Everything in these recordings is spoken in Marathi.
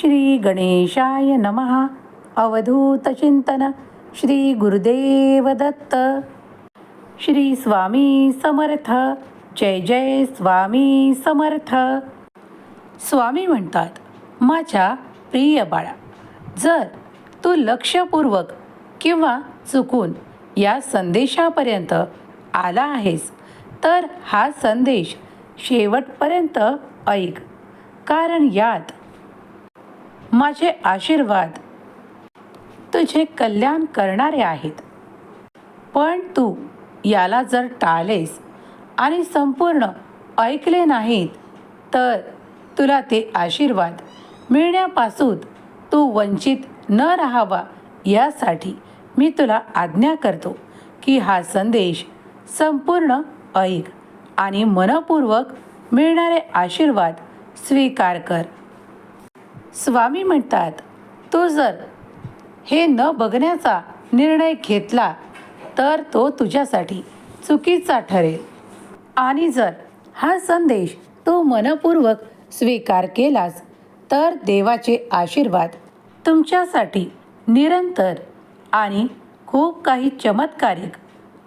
श्री गणेशाय नमः. अवधूत चिंतन श्री गुरुदेव दत्त. श्री स्वामी समर्थ. जय जय स्वामी समर्थ. स्वामी म्हणतात माझ्या प्रिय बाळा जर तू लक्षपूर्वक किंवा चुकून या संदेशापर्यंत आला आहेस तर हा संदेश शेवटपर्यंत ऐक. कारण यात माझे आशीर्वाद. तुझे कल्याण करणारे आहेत. पण तू याला जर टाळलेस आणि संपूर्ण ऐकले नाहीत तर तुला ते आशीर्वाद मिळण्यापासून तू वंचित न राहावा यासाठी मी तुला आज्ञा करतो की हा संदेश संपूर्ण ऐक आणि मनपूर्वक मिळणारे आशीर्वाद स्वीकार कर. स्वामी म्हणतात तू जर हे न बघण्याचा निर्णय घेतला तर तो तुझ्यासाठी चुकीचा ठरेल. आणि जर हा संदेश तू मनपूर्वक स्वीकार केलास तर देवाचे आशीर्वाद तुमच्यासाठी निरंतर आणि खूप काही चमत्कारिक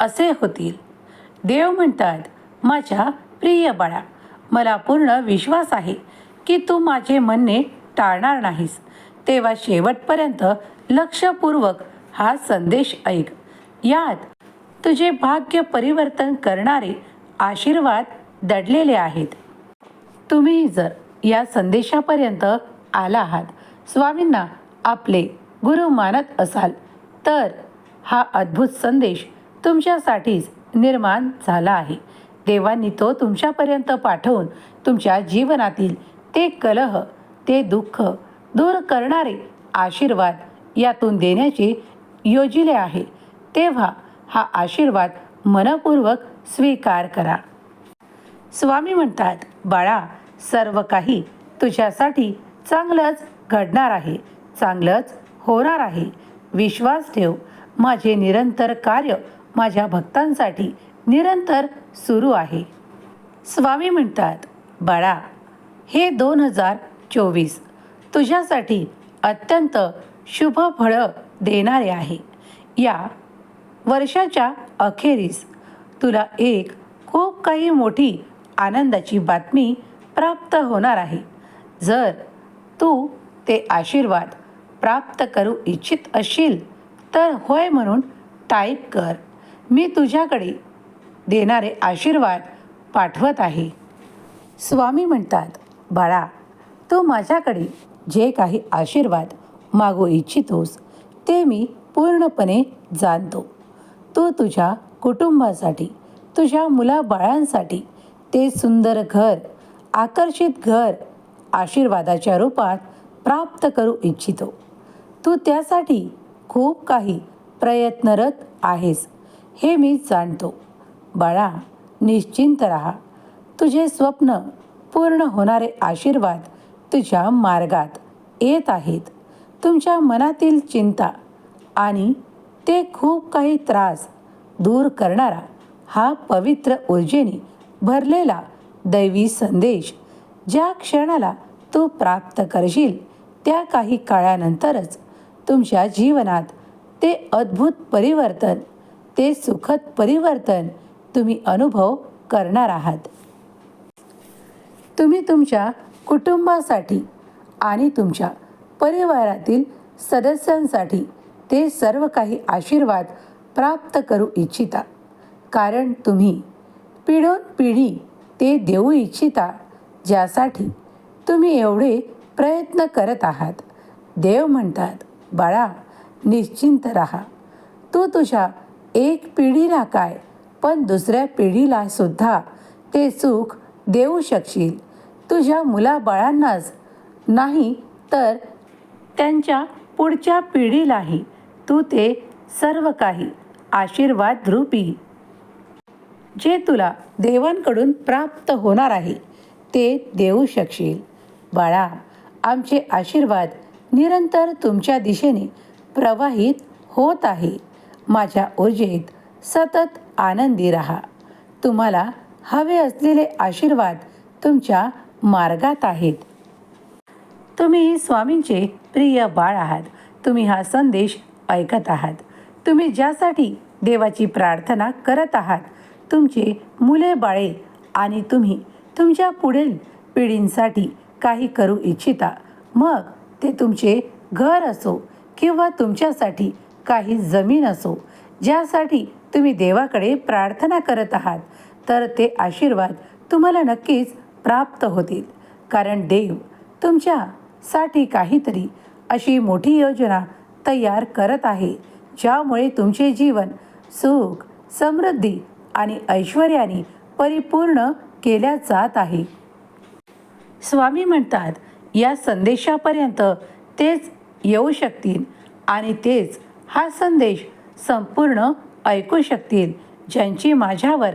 असे होतील. देव म्हणतात माझ्या प्रिय बाळा मला पूर्ण विश्वास आहे की तू माझे म्हणणे टाळणार नाहीस. तेव्हा शेवटपर्यंत लक्षपूर्वक हा संदेश ऐक. यात तुझे भाग्य परिवर्तन करणारे आशीर्वाद दडलेले आहेत. तुम्ही जर या संदेशापर्यंत आला आहात स्वामींना आपले गुरु मानत असाल तर हा अद्भुत संदेश तुमच्यासाठीच निर्माण झाला आहे. देवांनी तो तुमच्यापर्यंत पाठवून तुमच्या जीवनातील ते कलह ते दुःख दूर करणारे आशीर्वाद यातून देण्याचे योजिले आहे. तेव्हा हा आशीर्वाद मनपूर्वक स्वीकार करा. स्वामी म्हणतात बाळा सर्व काही तुझ्यासाठी चांगलंच घडणार आहे चांगलंच होणार आहे. विश्वास ठेव माझे निरंतर कार्य माझ्या भक्तांसाठी निरंतर सुरू आहे. स्वामी म्हणतात बाळा हे दोन हजार चोवीस. तुझ्यासाठी अत्यंत शुभ फळं देणारे आहे. या वर्षाच्या अखेरीस तुला एक खूप काही मोठी आनंदाची बातमी प्राप्त होणार आहे. जर तू ते आशीर्वाद प्राप्त करू इच्छित असशील तर होय म्हणून टाईप कर. मी तुझ्याकडे देणारे आशीर्वाद पाठवत आहे. स्वामी म्हणतात बाळा तू माझ्याकडे जे काही आशीर्वाद मागू इच्छितोस ते मी पूर्णपणे जाणतो. तू तुझ्या कुटुंबासाठी तुझ्या मुलाबाळांसाठी ते सुंदर घर आकर्षित घर आशीर्वादाच्या रूपात प्राप्त करू इच्छितो. तू त्यासाठी खूप काही प्रयत्नरत आहेस हे मी जाणतो. बाळा निश्चिंत राहा. तुझे स्वप्न पूर्ण होणारे आशीर्वाद तुझ्या मार्गात येत आहेत. तुमच्या मनातील चिंता आणि ते खूप काही त्रास दूर करणारा हा पवित्र ऊर्जेने भरलेला दैवी संदेश ज्या क्षणाला तू प्राप्त करशील त्या काही काळानंतरच तुमच्या जीवनात ते अद्भुत परिवर्तन ते सुखद परिवर्तन तुम्ही अनुभव करणार आहात. तुम्ही तुमच्या कुटुंबासाठी आणि तुमच्या परिवारातील सदस्यांसाठी ते सर्व काही आशीर्वाद प्राप्त करू इच्छिता. कारण तुम्ही पिढोन पिढी ते देऊ इच्छिता ज्यासाठी तुम्ही एवढे प्रयत्न करत आहात. देव म्हणतात बाळा निश्चिंत राहा. तू तुझ्या एक पिढीला काय पण दुसऱ्या पिढीला सुद्धा ते सुख देऊ शकशील. तुझ्या मुलाबाळांनाच नाही तर त्यांच्या पुढच्या पिढीलाही तू ते सर्व काही आशीर्वाद रूपी. जे तुला देवांकडून प्राप्त होणार आहे ते देऊ शकशील. बाळा आमचे आशीर्वाद निरंतर तुमच्या दिशेने प्रवाहित होत आहे. माझ्या ऊर्जेत सतत आनंदी राहा. तुम्हाला हवे असलेले आशीर्वाद तुमच्या मार्गात आहेत. तुम्ही स्वामींचे प्रिय बाळ आहात. तुम्ही हा संदेश ऐकत आहात. तुम्ही ज्यासाठी देवाची प्रार्थना करत आहात तुमचे मुले बाळे आणि तुम्ही तुमच्या पुढील पिढींसाठी काही करू इच्छिता मग ते तुमचे घर असो किंवा तुमच्यासाठी काही जमीन असो ज्यासाठी तुम्ही देवाकडे प्रार्थना करत आहात तर ते आशीर्वाद तुम्हाला नक्कीच प्राप्त होतील. कारण देव तुमच्यासाठी काहीतरी अशी मोठी योजना तयार करत आहे ज्यामुळे तुमचे जीवन सुख समृद्धी आणि ऐश्वर्याने परिपूर्ण केल्या जात आहे. स्वामी म्हणतात या संदेशापर्यंत तेच येऊ शकतील आणि तेच हा संदेश संपूर्ण ऐकू शकतील ज्यांची माझ्यावर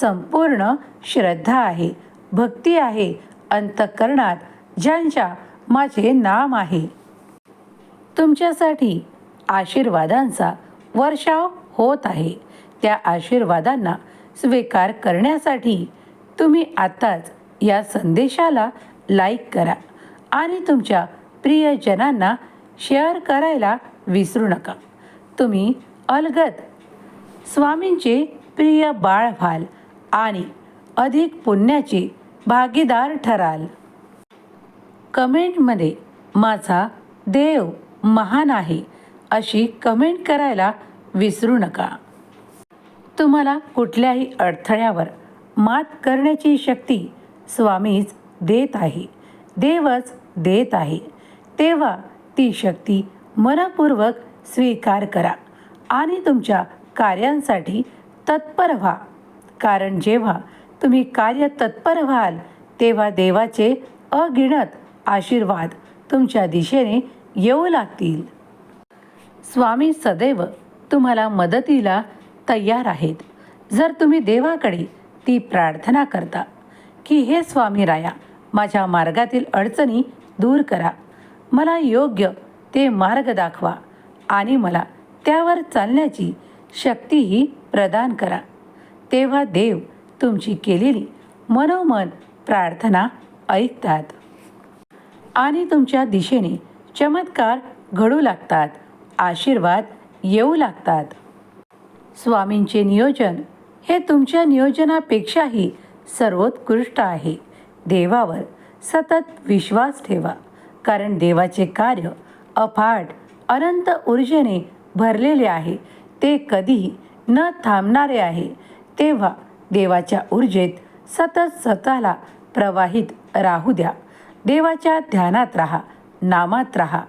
संपूर्ण श्रद्धा आहे. भक्ती आहे अंतःकरणात ज्यांच्या माझे नाम आहे. तुमच्यासाठी आशीर्वादांचा वर्षाव होत आहे. त्या आशीर्वादांना स्वीकार करण्यासाठी तुम्ही आत्ताच या संदेशाला लाईक करा आणि तुमच्या प्रियजनांना शेअर करायला विसरू नका. तुम्ही अलगद स्वामींचे प्रिय बाळ व्हाल आणि अधिक पुण्याची भागीदार ठराल. कमेंटमध्ये माझा देव महान आहे अशी कमेंट करायला विसरू नका. तुम्हाला कुठल्याही अडथळ्यावर मात करण्याची शक्ती स्वामीच देत आहे. देवच देत आहे. तेव्हा ती शक्ती मनपूर्वक स्वीकार करा आणि तुमच्या कार्यांसाठी तत्पर व्हा. कारण जेव्हा तुम्ही कार्य तत्पर व्हाल तेव्हा देवाचे अगिणत आशीर्वाद तुमच्या दिशेने येऊ लागतील. स्वामी सदैव तुम्हाला मदतीला तयार आहेत. जर तुम्ही देवाकडे ती प्रार्थना करता की हे स्वामी राया माझ्या मार्गातील अडचणी दूर करा. मला योग्य ते मार्ग दाखवा आणि मला त्यावर चालण्याची शक्तीही प्रदान करा. तेव्हा देव तुमची केलेली मनोमन प्रार्थना ऐकतात. आणि तुमच्या दिशेने चमत्कार घडू लागतात आशीर्वाद येऊ लागतात. स्वामींचे नियोजन हे तुमच्या नियोजनापेक्षाही सर्वोत्कृष्ट आहे. देवावर सतत विश्वास ठेवा कारण देवाचे कार्य अफाट अनंत ऊर्जेने भरलेले आहे. ते कधीही न थांबणारे आहे. तेव्हा देवाच्या ऊर्जेत सतत स्वतःला प्रवाहित राहू द्या. देवाच्या ध्यानात राहा नामात राहा.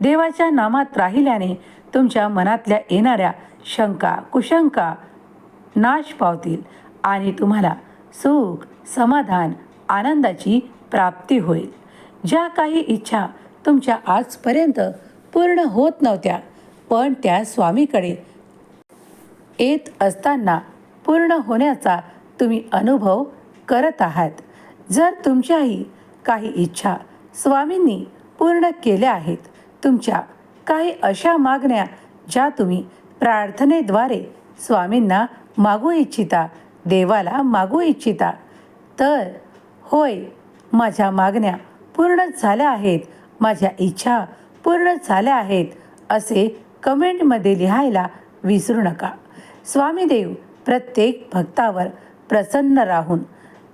देवाच्या नामात राहिल्याने तुमच्या मनातल्या येणाऱ्या शंका कुशंका नाश पावतील आणि तुम्हाला सुख समाधान आनंदाची प्राप्ती होईल. ज्या काही इच्छा तुमच्या आजपर्यंत पूर्ण होत नव्हत्या पण त्या स्वामीकडे येत असताना पूर्ण होण्याचा तुम्ही अनुभव करत आहात. जर तुमच्याही काही इच्छा स्वामींनी पूर्ण केल्या आहेत तुमच्या काही अशा मागण्या ज्या तुम्ही प्रार्थनेद्वारे स्वामींना मागू इच्छिता देवाला मागू इच्छिता तर होय माझ्या मागण्या पूर्ण झाल्या आहेत माझ्या इच्छा पूर्ण झाल्या आहेत असे कमेंटमध्ये लिहायला विसरू नका. स्वामीदेव प्रत्येक भक्तावर प्रसन्न राहून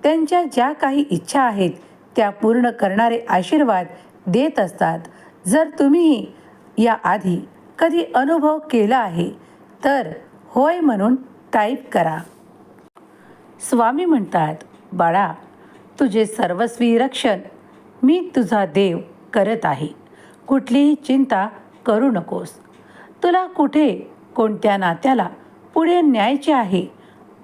त्यांच्या ज्या काही इच्छा आहेत त्या पूर्ण करणारे आशीर्वाद देत असतात. जर तुम्हीही याआधी कधी अनुभव केला आहे तर होय म्हणून टाईप करा. स्वामी म्हणतात बाळा तुझे सर्वस्वी रक्षण मी तुझा देव करत आहे. कुठलीही चिंता करू नकोस. तुला कुठे कोणत्या नात्याला पुढे न्यायचे आहे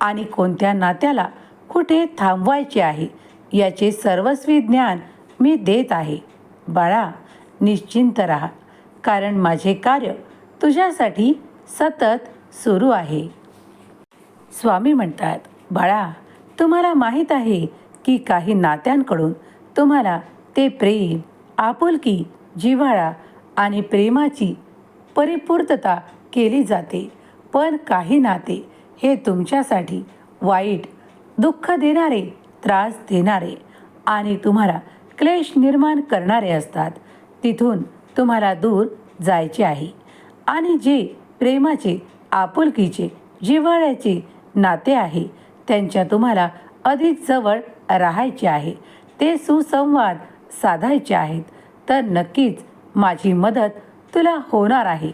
आणि कोणत्या नात्याला कुठे थांबवायचे आहे याचे सर्वस्वी ज्ञान मी देत आहे. बाळा निश्चिंत राहा कारण माझे कार्य तुझ्यासाठी सतत सुरू आहे. स्वामी म्हणतात बाळा तुम्हाला माहीत आहे की काही नात्यांकडून तुम्हाला ते प्रेम आपुलकी जिव्हाळा आणि प्रेमाची परिपूर्तता केली जाते. पण काही नाते हे तुमच्यासाठी वाईट दुःख देणारे त्रास देणारे आणि तुम्हाला क्लेश निर्माण करणारे असतात. तिथून तुम्हाला दूर जायचे आहे. आणि जे प्रेमाचे आपुलकीचे जिव्हाळ्याचे नाते आहे त्यांच्या तुम्हाला अधिक जवळ राहायचे आहे. ते सुसंवाद साधायचे आहेत. तर नक्कीच माझी मदत तुला होणार आहे.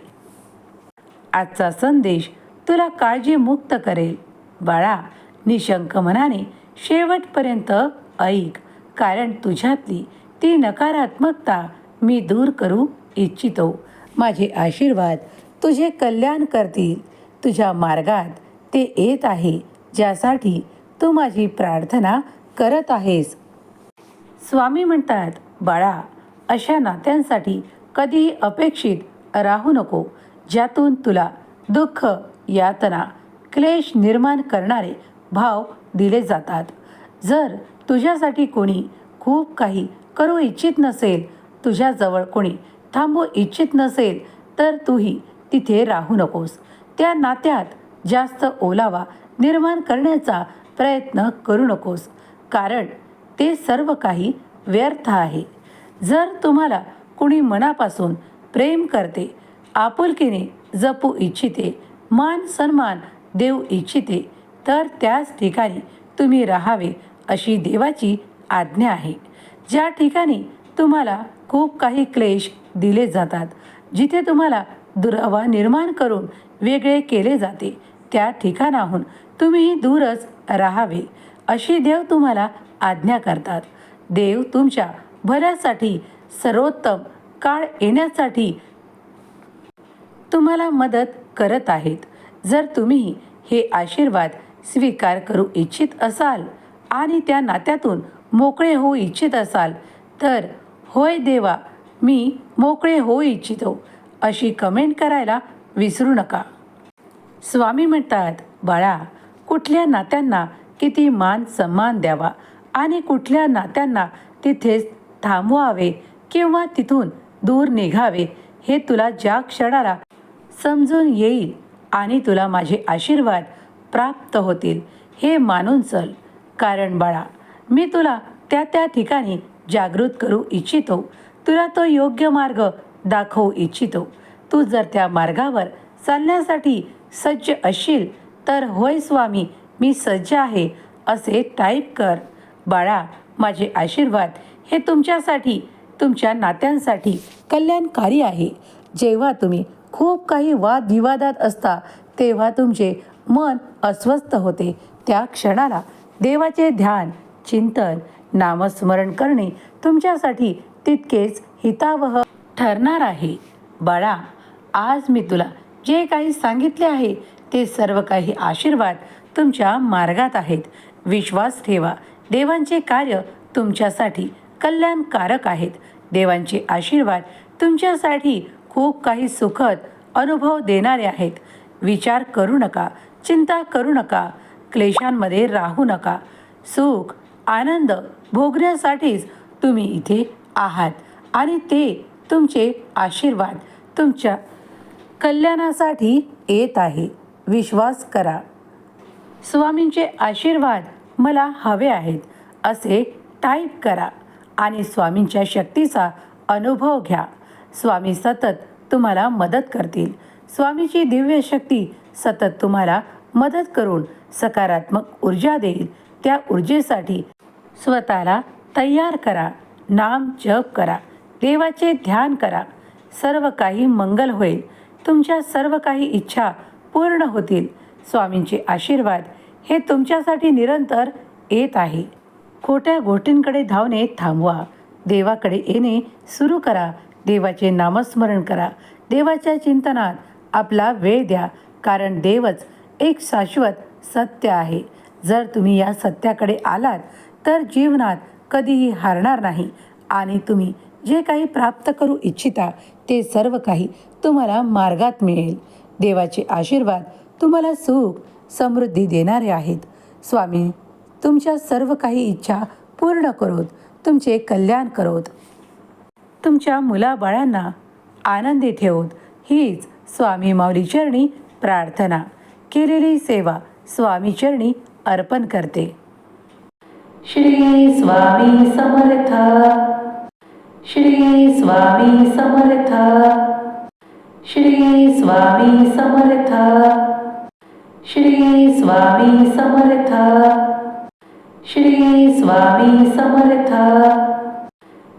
आजचा संदेश तुला काळजीमुक्त करेल. बाळा निशंक मनाने शेवटपर्यंत ऐक कारण तुझ्यातली ती नकारात्मकता मी दूर करू इच्छितो. माझे आशीर्वाद तुझे कल्याण करतील. तुझ्या मार्गात ते येत आहे ज्यासाठी तू माझी प्रार्थना करत आहेस. स्वामी म्हणतात बाळा अशा नात्यांसाठी कधीही अपेक्षित राहू नको. ज्यातून तुला दुःख यातना क्लेश निर्माण करणारे भाव दिले जातात. जर तुझ्यासाठी कोणी खूप काही करू इच्छित नसेल तुझ्याजवळ कोणी थांबू इच्छित नसेल तर तूही तिथे राहू नकोस. त्या नात्यात जास्त ओलावा निर्माण करण्याचा प्रयत्न करू नकोस कारण ते सर्व काही व्यर्थ आहे. जर तुम्हाला कुणी मनापासून प्रेम करते आपुलकीने जपू इच्छिते मान सन्मान देऊ इच्छिते तर त्याच ठिकाणी तुम्ही राहावे अशी देवाची आज्ञा आहे. ज्या ठिकाणी तुम्हाला खूप काही क्लेश दिले जातात जिथे तुम्हाला दुरावा निर्माण करून वेगळे केले जाते त्या ठिकाणाहून तुम्ही दूरच राहावे अशी देव तुम्हाला आज्ञा करतात. देव तुमच्या भल्यासाठी सर्वोत्तम काळ येण्यासाठी तुम्हाला मदत करत आहेत. जर तुम्ही हे आशीर्वाद स्वीकार करू इच्छित असाल आणि त्या नात्यातून मोकळे होऊ इच्छित असाल तर होय देवा मी मोकळे होऊ इच्छितो अशी कमेंट करायला विसरू नका. स्वामी म्हणतात बाळा कुठल्या नात्यांना किती मान सन्मान द्यावा आणि कुठल्या नात्यांना तिथेच थांबवावे किंवा तिथून दूर निघावे हे तुला ज्या क्षणाला समजून येईल आणि तुला माझे आशीर्वाद प्राप्त होतील. हे मानून चल. कारण बाळा मी तुला त्या त्या ठिकाणी जागृत करू इच्छितो. तुला तो योग्य मार्ग दाखवू इच्छितो. तू जर त्या मार्गावर चालण्यासाठी सज्ज असशील तर होय स्वामी मी सज्ज आहे असे टाईप कर. बाळा माझे आशीर्वाद हे तुमच्यासाठी तुमच्या नात्यांसाठी कल्याणकारी आहे. जेव्हा तुम्ही खूप काही वादविवादात असता तेव्हा तुमचे मन अस्वस्थ होते. त्या क्षणाला देवाचे ध्यान चिंतन नामस्मरण करणे तुमच्यासाठी तितकेच हितावह ठरणार आहे. बाळा आज मी तुला जे काही सांगितले आहे ते सर्व काही आशीर्वाद तुमच्या मार्गात आहेत. विश्वास ठेवा देवांचे कार्य तुमच्यासाठी कल्याणकारक आहेत. देवांचे आशीर्वाद तुमच्यासाठी खूप काही सुखद अनुभव देणारे आहेत. विचार करू नका चिंता करू नका क्लेशांमध्ये राहू नका. सुख आनंद भोगण्यासाठीच तुम्ही इथे आहात आणि ते तुमचे आशीर्वाद तुमच्या कल्याणासाठी येत आहे. विश्वास करा. स्वामींचे आशीर्वाद मला हवे आहेत असे टाईप करा आणि स्वामींच्या शक्तीचा अनुभव घ्या. स्वामी सतत तुम्हाला मदत करतील. स्वामीची दिव्य शक्ती सतत तुम्हाला मदत करून सकारात्मक ऊर्जा देईल. त्या ऊर्जेसाठी स्वतःला तयार करा. नाम जप करा. देवाचे ध्यान करा. सर्व काही मंगल होईल. तुमच्या सर्व काही इच्छा पूर्ण होतील. स्वामींचे आशीर्वाद हे तुमच्यासाठी निरंतर येत आहे. खोट्या गोष्टींकडे धावणे थांबवा. देवाकडे येणे सुरू करा. देवाचे नामस्मरण करा. देवाच्या चिंतनात आपला वेळ द्या कारण देवच एक शाश्वत सत्य आहे. जर तुम्ही या सत्याकडे आलात तर जीवनात कधीही हारणार नाही. आणि तुम्ही जे काही प्राप्त करू इच्छिता ते सर्व काही तुम्हाला मार्गात मिळेल. देवाचे आशीर्वाद तुम्हाला सुख समृद्धी देणारे आहेत. स्वामी तुमच्या सर्व काही इच्छा पूर्ण करोत. तुमचे कल्याण करोत. तुमच्या मुलाबाळांना आनंदी ठेवून हीच स्वामी माऊली चरणी प्रार्थना. केलेली सेवा स्वामी चरणी अर्पण करते. श्री स्वामी समर्थ. श्री स्वामी समर्थ. श्री स्वामी समर्थ. श्री स्वामी समर्थ. श्री स्वामी समर्थ.